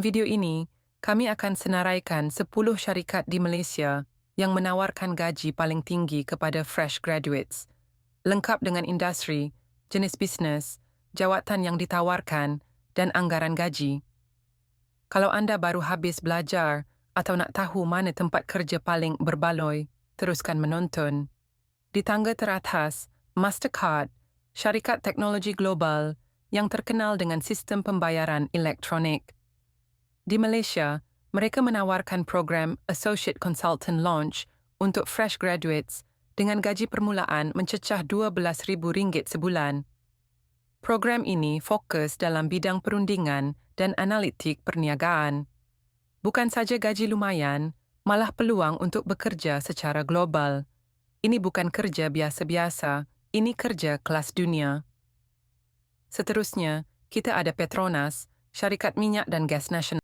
video ini, kami akan senaraikan 10 syarikat di Malaysia yang menawarkan gaji paling tinggi kepada fresh graduates, lengkap dengan industri, jenis bisnes, jawatan yang ditawarkan, dan anggaran gaji. Kalau anda baru habis belajar atau nak tahu mana tempat kerja paling berbaloi, teruskan menonton. Di tangga teratas, Mastercard, syarikat teknologi global yang terkenal dengan sistem pembayaran elektronik. Di Malaysia, mereka menawarkan program Associate Consultant Launch untuk fresh graduates dengan gaji permulaan mencecah RM12,000 sebulan. Program ini fokus dalam bidang perundingan dan analitik perniagaan. Bukan saja gaji lumayan, malah peluang untuk bekerja secara global. Ini bukan kerja biasa-biasa, ini kerja kelas dunia. Seterusnya, kita ada Petronas, syarikat minyak dan gas nasional.